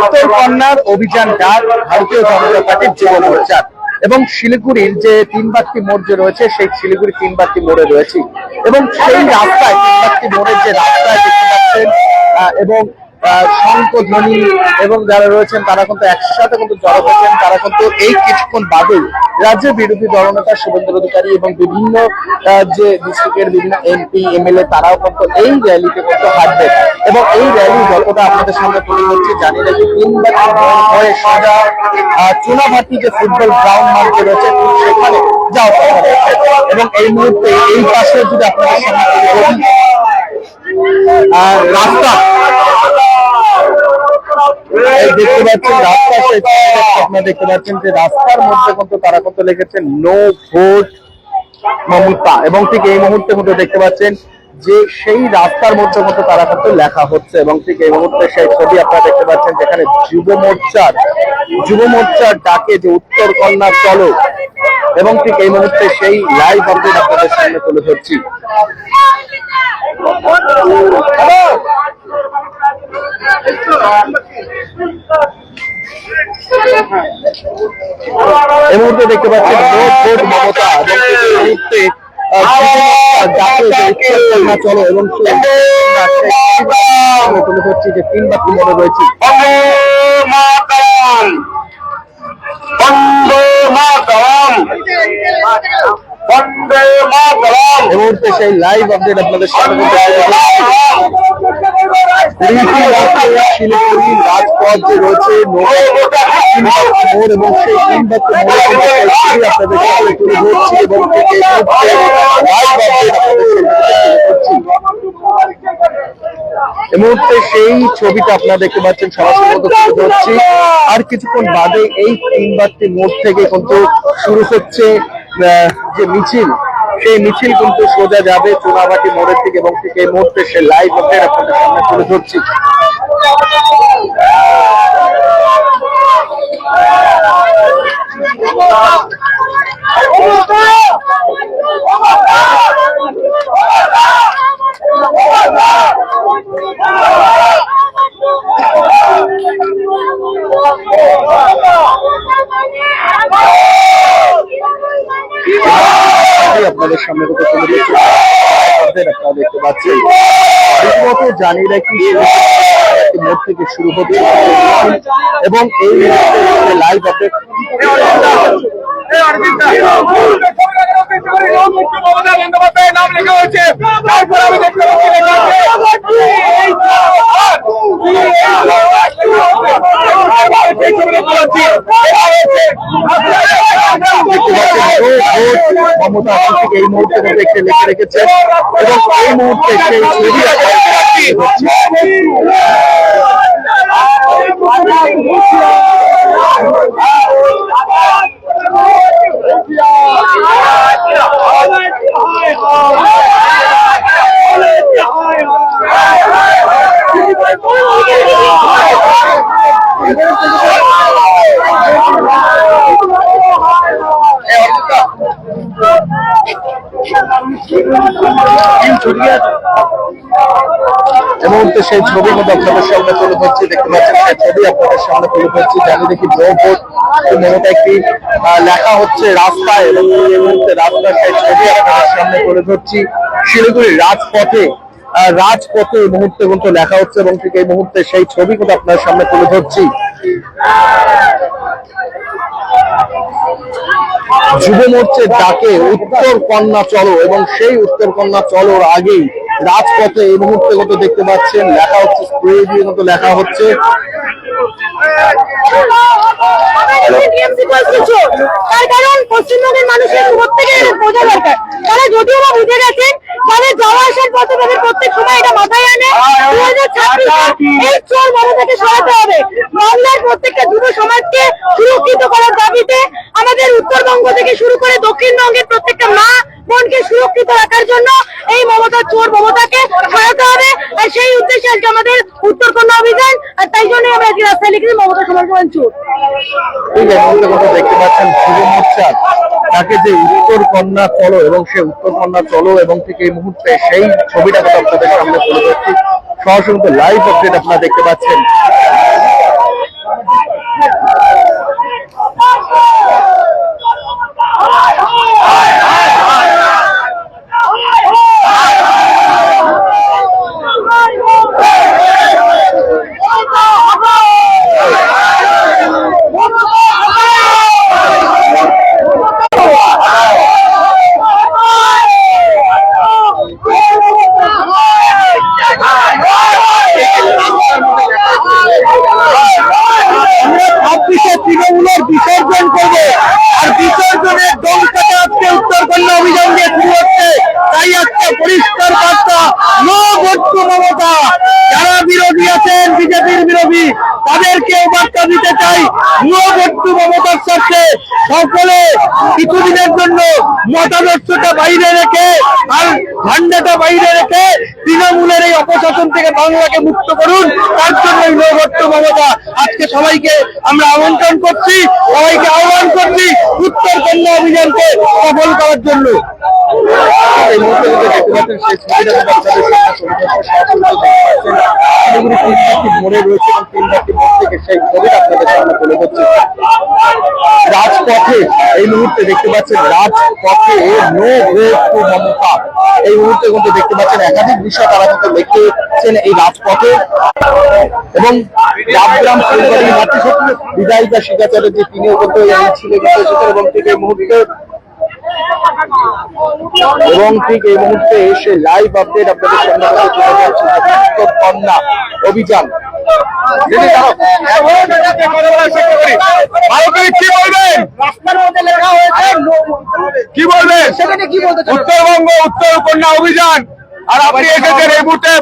উত্তর কন্যার অভিযান ডাক ভারতীয় জনতা পার্টির যুব মোর্চার। এবং শিলিগুড়ির যে তিন বাত্তি মোড় যে রয়েছে, সেই শিলিগুড়ি তিন বাত্তি মোড়ে রয়েছে। এবং সেই রাস্তায় তিন বাত্তি মোড়ের যে রাস্তায় দেখতে পাচ্ছেন এবং আহ, শঙ্খধ্বনি এবং যারা রয়েছেন তারা কিন্তু একসাথে কিন্তু জড়ো হয়েছেন। তারা কিন্তু এই কিছুক্ষণ বাদেই রাজ্যের বিরোধী দলনেতা শুভেন্দু অধিকারী এবং বিভিন্ন যে ডিস্ট্রিক্টের বিভিন্ন এমপি এমএলএ তারাও কিন্তু এই র্যালিতে কিন্তু হাঁটবেন এবং এই র্যালি যতটা আপনাদের সামনে তুলে ধরছি জানি রাখি তিন বছর সোজা চুনাভাটি যে ফুটবল গ্রাউন্ড মার্কে রয়েছে সেখানে যাওয়া এবং এই মুহূর্তে এই পাশে যদি আপনাদের সামনে রাস্তা দেখতে পাচ্ছেন রাস্তা সেই ছবিটা আপনারা দেখতে পাচ্ছেন যে রাস্তার মধ্যে কিন্তু তারা কিন্তু লিখেছে নো ভোট মমতা। এবং ঠিক এই মুহূর্তে কিন্তু দেখতে পাচ্ছেন যে সেই রাস্তার মধ্যে মতো তারা কিন্তু লেখা হচ্ছে এবং ঠিক এই মুহূর্তে সেই ছবি আপনারা দেখতে পাচ্ছেন যেখানে যুব মোর্চার যুব মোর্চার ডাকে যে উত্তর কন্যা চলো। এবং ঠিক এই মুহূর্তে সেই লাইভ আপডেট আপনাদের সামনে তুলে ধরছি। এই মুহূর্তে দেখতে পাচ্ছেন ভোট মমতা এবং মুহূর্তে সেই লাইভ আপডেট আপনাদের সামনে। এই মুহূর্তে সেই ছবিটা আপনারা দেখতে পাচ্ছেন, সরাসরি মতো তুলে ধরছি আর কিছুক্ষণ বাদে এই তিন বাত্তি মোড় থেকে কিন্তু শুরু হচ্ছে যে মিছিল সেই মিছিল কিন্তু সোজা যাবে চুনাবাটি মোড়ের দিকে এবং ঠিক এই মুহূর্তে সে লাইভ আপডেট আপনাদের সামনে তুলে ধরছি। আপনাদের সামনে থেকে তুলে দিচ্ছি আপনারা দেখতে পাচ্ছেন রীতিমতো জানি রাখি মোড় থেকে শুরু হচ্ছে এবং এই লাইভ আপডেট মমতা বন্দ্যোপাধ্যায়ের নাম লেখা হয়েছে তারপর আমি দেখতে পাচ্ছি এই মুহূর্তে একটি লিখে রেখেছেন এবং এই মুহূর্তে সেই ছবি আপনারা মুহূর্তে সেই ছবি মধ্যে আপনাদের সামনে তুলে ধরছি, দেখতে পাচ্ছেন সেই ছবি আপনাদের সামনে তুলে ধরছি, জানি দেখি ভোট মমতা একটি লেখা হচ্ছে রাস্তায়, এবং এই মুহূর্তে রাস্তার সেই ছবি আপনাদের সামনে তুলে ধরছি। শিলিগুড়ির রাজপথে রাজপথে এই মুহূর্তে কিন্তু লেখা হচ্ছে এবং ঠিক এই মুহূর্তে সেই ছবি কিন্তু আপনার সামনে তুলে ধরছি। যুব মোর্চের ডাকে উত্তর কন্যা চলো এবং সেই উত্তর কন্যা চলোর আগেই রাজপথে এই মুহূর্তে কত দেখতে পাচ্ছেন, লেখা হচ্ছে, স্প্রে দিয়ে মতো লেখা হচ্ছে। যাওয়া প্রত্যেক সময় এটা মাথায় আনে। হবে। প্রত্যেকটা সমাজকে সুরক্ষিত করার দাবিতে আমাদের উত্তরবঙ্গ থেকে শুরু করে দক্ষিণবঙ্গের প্রত্যেকটা মা বোনকে সুরক্ষিত রাখার জন্য এই মমতা চোর মমতাকে সরাতে হবে। আর সেই উদ্দেশ্যে আজকে আমাদের উত্তরকন্যা অভিযান, আর তাই জন্য আমরা আজকে রাস্তায় লিখেছি মমতা সমাজ চোর। দেখতে পাচ্ছেন তাকে যে উত্তর কন্যা চলো এবং সে উত্তর কন্যা চলো এবং ঠিক এই মুহূর্তে সেই ছবিটা কথা আপনাদের সামনে তুলে ধরছি। সরাসরি লাইভ আপডেট আপনারা দেখতে পাচ্ছেন আমরা ছাব্বিশে তৃণমূলের বিসর্জন করব আর বিসর্জনের দমটাকে আজকে উত্তর কন্যা অভিযান দিয়ে শুরু হচ্ছে তাই আজকে পরিষ্কার বার্তা নো ভোট টু মমতা যারা বিরোধী বিজেপির বিরোধী তাদেরকে বার্তা দিতে চাই। নো মমতার স্বার্থে সকলে কিছুদিনের জন্য মতাদর্শটা বাইরে রেখে আর ঝান্ডাটা বাইরে রেখে তৃণমূলের এই অপশাসন থেকে বাংলাকে মুক্ত করুন। তার নো ভোট মমতা আজকে সবাইকে আমরা আমন্ত্রণ করছি, সবাইকে আহ্বান করছি উত্তর কন্যা অভিযানকে সফল করার জন্য। তিন তিন রাজপথে এই মুহূর্তে দেখতে পাচ্ছেন, রাজপথে নো ভোট টু মমতা এই মুহূর্তে কিন্তু দেখতে পাচ্ছেন, একাধিক বিষয় তারা কিন্তু লিখেছেন এই রাজপথে। এবং রাজগ্রাম ফুলবাড়ি মাতৃশক্তি বিদায়িকা শিকাচারের যে তিনিও কিন্তু এই ছিলেন এবং এই মুহূর্তে এবং ঠিক এই মুহূর্তে এসে লাইভ আপডেট আপনাদের সামনে কন্যা অভিযান। কি বলবেন? রাস্তার মধ্যে লেখা হয়েছে। কি বলবেন? সেখানে কি বলতে চান? উত্তরবঙ্গ উত্তর কন্যা অভিযান। আর আপনি এসেছেন এই মুহূর্তে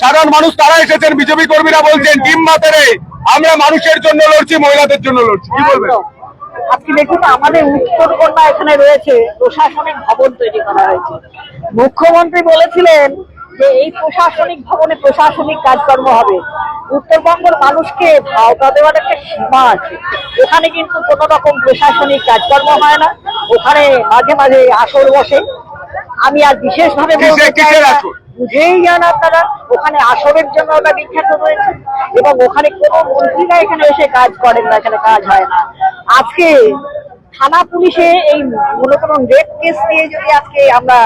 সাধারণ মানুষ তারা এসেছেন বিজেপি কর্মীরা বলছেন ডিম মাতারে আমরা মানুষের জন্য লড়ছি মহিলাদের জন্য লড়ছি। কি বলবেন। আজকে দেখুন আমাদের উত্তরকন্যা এখানে রয়েছে প্রশাসনিক ভবন তৈরি করা হয়েছে। মুখ্যমন্ত্রী বলেছিলেন যে এই প্রশাসনিক ভবনে প্রশাসনিক কাজকর্ম হবে। উত্তরবঙ্গের মানুষকে ভাওতা দেওয়ার একটা সীমা আছে। ওখানে কিন্তু কোনো রকম প্রশাসনিক কাজকর্ম হয় না। ওখানে মাঝে মাঝে আসর বসে। আমি আর বিশেষভাবে বলতে চাই বুঝেই যান আপনারা ওখানে আসরের জন্য ওটা বিখ্যাত রয়েছে এবং ওখানে কোনো মন্ত্রীরা এখানে এসে কাজ করেন না এখানে কাজ হয় না। আজকে থানা পুলিশে এই মনে করুন রেপ কেস নিয়ে যদি আজকে আমরা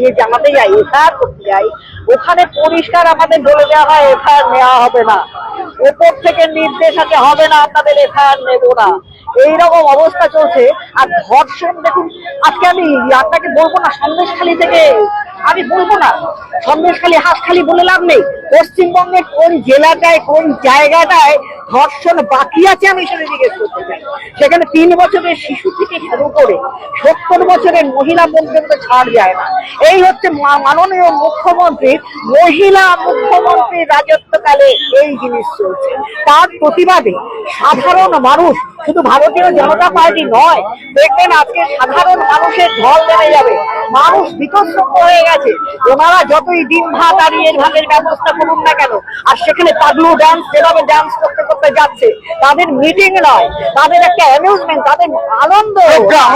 ইয়ে জানাতে যাই, এফআইআর করতে যাই, ওখানে পরিষ্কার আমাদের বলে দেওয়া হয়, এফআইআর নেওয়া হবে না। ওপর থেকে নির্দেশ আছে, হবে না আপনাদের এফআইআর নেব না। এইরকম অবস্থা চলছে। আর ধর্ষণ দেখুন, আজকে আমি আপনাকে বলব না সন্দেশখালী থেকে আমি বলব না। সন্দেশখালী হাঁসখালী বলে লাভ নেই। পশ্চিমবঙ্গের কোন জেলাটায়, কোন জায়গাটায় ধর্ষণ বাকি আছে আমি সেটা জিজ্ঞেস করতে চাই। সেখানে তিন বছরের শিশু থেকে শুরু করে সত্তর বছরের মহিলা পর্যন্ত ছাড় যায় না। এই হচ্ছে মাননীয় মুখ্যমন্ত্রীর মহিলা মুখ্যমন্ত্রীর রাজত্বকালে এই জিনিস চলছে। তার প্রতিবাদে সাধারণ মানুষ, শুধু ভারতীয় জনতা পার্টি নয়, দেখবেন আজকে সাধারণ মানুষের ঢল নেমে যাবে। মানুষ বিতস্ত হয়ে গেছে। ওনারা যতই দিন ভাত আর ইয়ের ভাতের ব্যবস্থা করুন না কেন আর সেখানে পাগলু ডান্স যেভাবে ডান্স করতে করতে যাচ্ছে তাদের মিটিং নয় তাদের একটা অ্যামিউজমেন্ট তাদের আনন্দ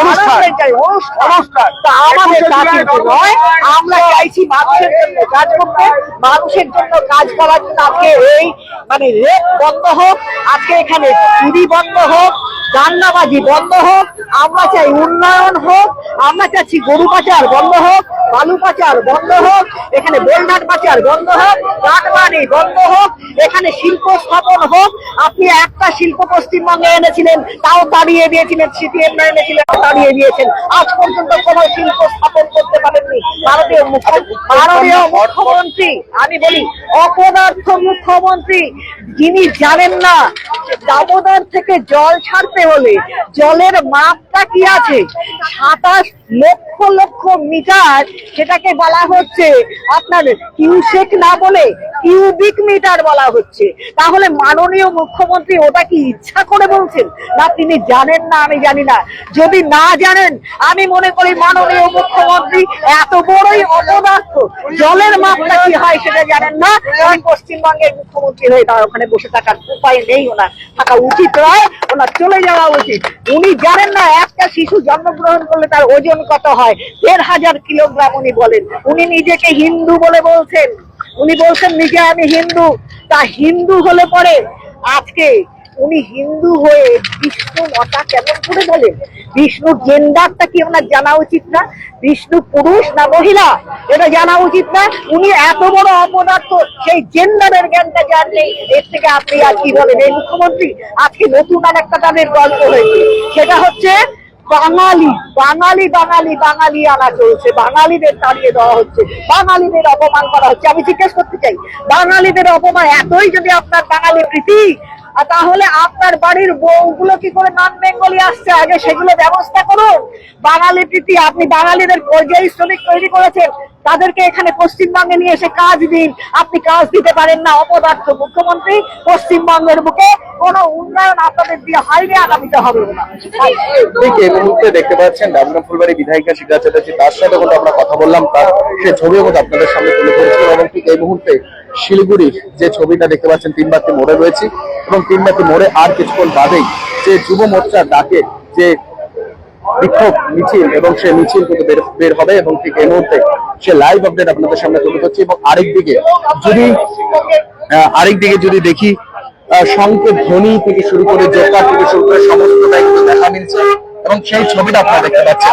অনুষ্ঠান। চাই, অনুষ্ঠান। আমাদের তা কিন্তু নয় আমরা চাইছি মানুষের জন্য কাজ করতে মানুষের জন্য কাজ করার জন্য আজকে এই মানে রেপ বন্ধ হোক আজকে এখানে চুরি বন্ধ হোক রান্নাবাজি বন্ধ হোক, আমরা চাই উন্নয়ন হোক, আমরা চাচ্ছি গরু পাচার বন্ধ হোক, বালু পাচার বন্ধ হোক, এখানে বোলডাট পাচার বন্ধ হোক কাঠমানি বন্ধ হোক, এখানে শিল্প স্থাপন হোক। আপনি একটা শিল্প পশ্চিমবঙ্গে এনেছিলেন, তাও তাড়িয়ে দিয়েছিলেন, সিপিএম এনেছিলেন তাড়িয়ে দিয়েছেন। আজ পর্যন্ত কোনো শিল্প স্থাপন করতে পারেননি ভারতীয় ভারতীয় মুখ্যমন্ত্রী, আমি বলি, অপদার্থ মুখ্যমন্ত্রী, যিনি জানেন না দামোদর থেকে জল ছাড়তে হলে জলের মাপটা কি আছে? সাতাশ লক্ষ লক্ষ মিটার সেটাকে বলা হচ্ছে, আপনার কিউসেক না বলে কিউবিক মিটার বলা হচ্ছে। তাহলে মাননীয় মুখ্যমন্ত্রী ওটা কি ইচ্ছা করে বলছেন? না, তিনি জানেন না, আমি জানি না। যদি না জানেন, আমি মনে করি মাননীয় মুখ্যমন্ত্রী এত বড়ই অপদার্থ। জলের মাপটা কি হয় সেটা জানেন না, কারণ পশ্চিমবঙ্গের মুখ্যমন্ত্রী হয়ে তার ওখানে বসে থাকার উপায় নেই, ওনার থাকা উচিত নয়, ওনার চলে যাওয়া উচিত। উনি জানেন না, একটা শিশু জন্মগ্রহণ করলে তার ওজন ওজন কত হয়? দেড় হাজার কিলোগ্রাম উনি বলেন। উনি নিজেকে হিন্দু বলে বলছেন। উনি বলছেন, নিজে আমি হিন্দু। তা হিন্দু হলে পরে আজকে উনি হিন্দু হয়ে বিষ্ণু মতা কেমন করে বলেন? বিষ্ণুর জেন্ডারটা কি ওনার জানা উচিত না? বিষ্ণু পুরুষ না মহিলা? এটা জানা উচিত না? উনি এত বড় অপদার্থ, সেই জেন্ডারের জ্ঞানটা যার নেই, এর থেকে আপনি আর কি বলেন? এই মুখ্যমন্ত্রী আজকে নতুন আর একটা তাদের গল্প হয়েছে। সেটা হচ্ছে বাঙালি বাঙালি বাঙালি বাঙালি আনা চলছে। বাঙালিদের তাড়িয়ে দেওয়া হচ্ছে। বাঙালিদের অপমান করা হচ্ছে। আমি জিজ্ঞেস করতে চাই, বাঙালিদের অপমান এতই যদি আপনার বাঙালি প্রীতি আর তাহলে আপনার বাড়ির বউগুলো কি করে নন বেঙ্গলি আসছে? আগে সেগুলো ব্যবস্থা করুন। বাঙালি প্রীতি, আপনি বাঙালিদের পর্যায়ী শ্রমিক তৈরি করেছেন, তাদেরকে এখানে পশ্চিমবঙ্গে নিয়ে এসে কাজ দিন। আপনি কাজ দিতে পারেন না, অপদার্থ মুখ্যমন্ত্রী পশ্চিমবঙ্গের বুকে কোনো উন্নয়ন আপনাদের দিয়ে হয়নি, আগামীতে হবে না। ঠিক এই মুহূর্তে দেখতে পাচ্ছেন ডাবগ্রাম ফুলবাড়ি বিধায়িকা শিক্ষা চ্যাটার্জি, তার সাথে আমরা কথা বললাম, তার সে ছবিও আপনাদের সামনে তুলে ধরেছি এবং ঠিক এই মুহূর্তে শিলিগুড়ির যে ছবিটা দেখতে পাচ্ছেন তিনবাতি মোড়ে রয়েছে এবং তিনবাতি মোড়ে আর কিছুক্ষণ বাদেই যে যুব মোর্চার ডাকে যে বিক্ষোভ মিছিল এবং সে মিছিল কিন্তু বের হবে এবং ঠিক এই মুহূর্তে সে লাইভ আপডেট আপনাদের সামনে তুলে ধরছি এবং আরেকদিকে যদি আহ, আরেকদিকে যদি দেখি শঙ্খের ধ্বনি থেকে শুরু করে জোকার থেকে শুরু করে সমস্তটাই কিন্তু দেখা মিলছে এবং সেই ছবিটা আপনারা দেখতে পাচ্ছেন।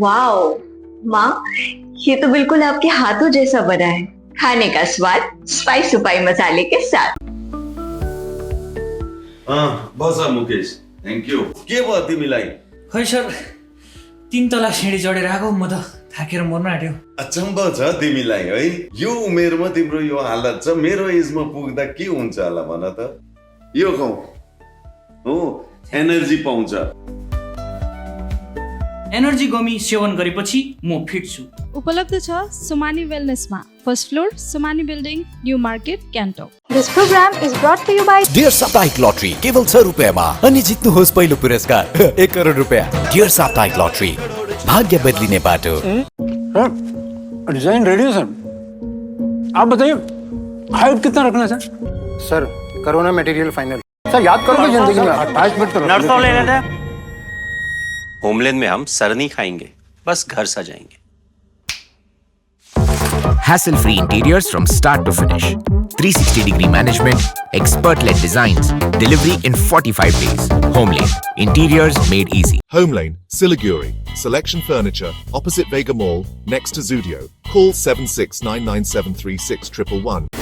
वाओ माँ ये तो बिल्कुल आपके हाथों जैसा बना है। खाने का स्वाद स्पाइस सुपाई मसाले के साथ। अँ, बस मुकेश थ्याङ्क यू के भयो तिमीलाई खै सर तिन तला सिँढी चढेर आएको म त थाकेर मर्न आँट्यो। अचम्म छ तिमीलाई है? यो उमेरमा तिम्रो यो हालत छ मेरो एजमा पुग्दा के हुन्छ होला भन त? यो खाऊ हो एनर्जी पाउँछ। एनर्जी गमी सेवन गरेपछि म फिट छु उपलब्ध छ Sumani वेलनेसमा। First floor Sumani building new market Gangtok This program is brought to you by dear साप्ताहिक लटरी केवल छ रुपियाँमा। अनि जित्नुहोस् पहिलो पुरस्कार एक करोड रुपियाँ। डियर साप्ताहिक लटरी भाग्य बदलिने बाटो। डिजाइन रेडी है सर आप बताइए हाइट कितना रखना है सर सर करो ना मटेरियल फाइनल सर याद करोगे जिंदगी में। अटैचमेंट करो। होमलैंड में हम सर नहीं खाएँगे बस घर सजाएँगे Hassle free interiors from start to finish. 360 degree management, expert led designs, delivery in 45 days. Homelane, interiors made easy. Home Lane, Siliguri. Selection Furniture, opposite Vega Mall, next to Zudio. Call 7699736111.